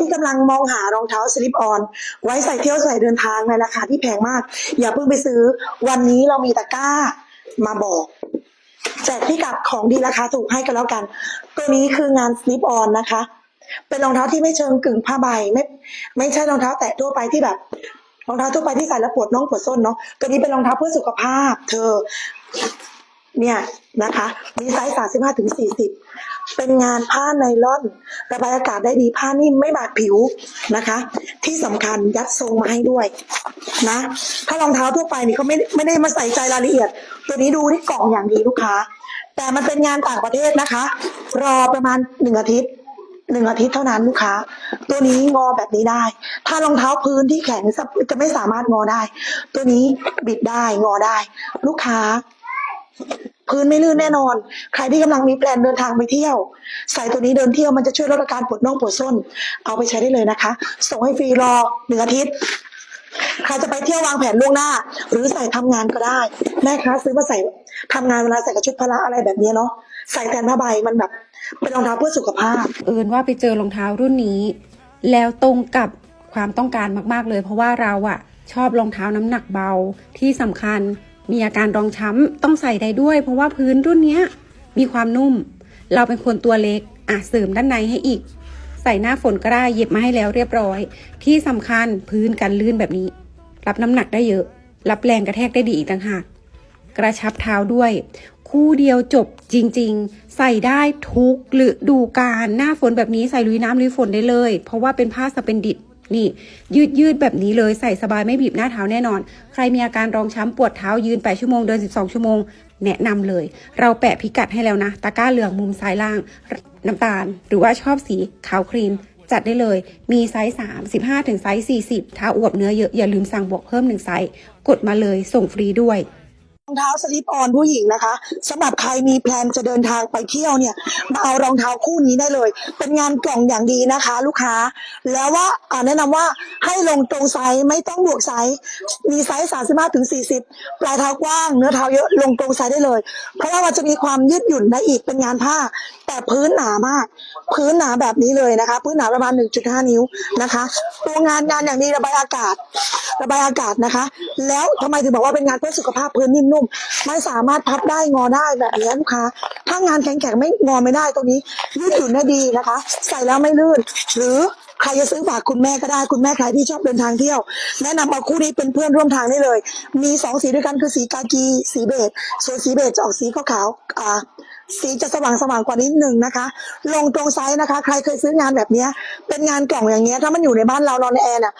ที่กำลังมองหารองเท้าสลิปออน ไว้ใส่เที่ยวใส่เดินทางในราคาที่แพงมาก อย่าเพิ่งไปซื้อ วันนี้เรามีตะกร้ามาบอกแจกพิกัดของดีราคาถูกให้กันแล้วกัน ตัวนี้คืองานสลิปออนนะคะ เป็นรองเท้าที่ไม่เชิงกึ่งผ้าใบไม่ไม่ใช่รองเท้าแตะทั่วไปที่แบบรองเท้าทั่วไปที่ใส่แล้วปวดน่องปวดส้นเนาะตัวนี้เป็นรองเท้าเพื่อสุขภาพ เธอ เนี่ยนะคะมีไซส์35ถึง40เป็นงานผ้าไนล่อนระบายอากาศได้ดีผ้านิ่มไม่บาดผิวนะคะ ที่สำคัญยัดทรงมาให้ด้วยนะถ้ารองเท้าทั่วไปนี่เขาไม่ไม่ได้มาใส่ใจรายละเอียด ตัวนี้ดูที่กล่องอย่างดีลูกค้า แต่มันเป็นงานต่างประเทศนะคะ รอประมาณหนึ่งอาทิตย์หนึ่งอาทิตย์เท่านั้นลูกค้า ตัวนี้งอแบบนี้ได้ ถ้ารองเท้าพื้นที่แข็งจะไม่สามารถงอได้ ตัวนี้บิดได้งอได้ ลูกค้า พื้นไม่ลื่นแน่นอน ใครที่กำลังมีแพลนเดินทางไปเที่ยว ใส่ตัวนี้เดินเที่ยวมันจะช่วยลดอาการปวดน่องปวดส้น เอาไปใช้ได้เลยนะคะ ส่งให้ฟรีรอหนึ่งอาทิตย์ใครจะไปเที่ยววางแผนล่วงหน้า หรือใส่ทำงานก็ได้ แม่ค้าซื้อมาใส่ทำงานเวลาใส่กับชุดพละอะไรแบบนี้เนาะใส่แทนผ้าใบมันแบบเป็นรองเท้าเพื่อสุขภาพ เอิญว่าไปเจอรองเท้ารุ่นนี้ แล้วตรงกับความต้องการมากๆเลย เพราะว่าเราอะชอบรองเท้าน้ำหนักเบาที่สำคัญ มีอาการรองช้ำต้องใส่ได้ด้วย เพราะว่าพื้นรุ่นนี้มีความนุ่ม เราเป็นคนตัวเล็กอะเสริมด้านในให้อีก ใส่หน้าฝนก็ได้เย็บมาให้แล้วเรียบร้อย ที่สำคัญพื้นกันลื่นแบบนี้ รับน้ำหนักได้เยอะ รับแรงกระแทกได้ดีอีกต่างหากกระชับเท้าด้วย คู่เดียวจบจริง ๆ ใส่ได้ทุกฤดูกาลหน้าฝนแบบนี้ใส่ลุยน้ำลุยฝนได้เลย เพราะว่าเป็นผ้าสเปนดิต นี่ ยืดยืดแบบนี้เลยใส่สบายไม่บีบหน้าเท้าแน่นอน ใครมีอาการรองช้ำปวดเท้ายืน 8 ชั่วโมงเดิน 12 ชั่วโมง แนะนำเลย เราแปะพิกัดให้แล้วนะ ตะกร้าเหลืองมุมซ้ายล่างน้ำตาล หรือว่าชอบสีขาวครีมจัดได้เลย มีไซส์ 3 15 ถึงไซส์ 40 ถ้าอวบเนื้อเยอะอย่าลืมสั่งบวกเพิ่มหนึ่งไซส์ กดมาเลยส่งฟรีด้วย รองเท้าสลิปออนผู้หญิงนะคะสำหรับใครมีแพลนจะเดินทางไปเที่ยวเนี่ยมาเอารองเท้าคู่นี้ได้เลย เป็นงานกล่องอย่างดีนะคะ ลูกค้า แล้วว่าแนะนำว่าให้ลงตรงไซส์ไม่ต้องบวกไซส์มีไซส์35ถึง40ปลายเท้ากว้างเนื้อเท้าเยอะลงตรงไซส์ได้เลย เพราะว่ามันจะมีความยืดหยุ่นได้อีกเป็นงานผ้า แต่พื้นหนามาก พื้นหนาแบบนี้เลยนะคะ พื้นหนาประมาณ 1.5 นิ้วนะคะ ตัวงานงานอย่างนี้ระบายอากาศ ระบายอากาศนะคะ แล้วทำไมถึงบอกว่าเป็นงานเพื่อสุขภาพพื้นนิ่มนุ่มไมันสามารถพับได้งอได้แบบนี้ลูกค้าถ้างานแข็งๆไม่งอไม่ได้ตรงนี้ยืดหยุ่นได้ดีนะคะ ใส่แล้วไม่ลื่น หรือใครจะซื้อฝากคุณแม่ก็ได้คุณแม่ใครที่ชอบเดินทางเที่ยว แนะนำเอาคู่นี้เป็นเพื่อนร่วมทางได้เลย มีสองสีด้วยกันคือสีกากีสีเบจส่วนสีเบจจะออกสีขาวๆอ่าสีจะสว่างสว่างกว่านิดหนึ่งนะคะ ลงตรงไซส์นะคะ ใครเคยซื้องานแบบเนี้ยเป็นงานกล่องอย่างเงี้ยถ้ามันอยู่ในบ้านเราเราในแอร์น่ะ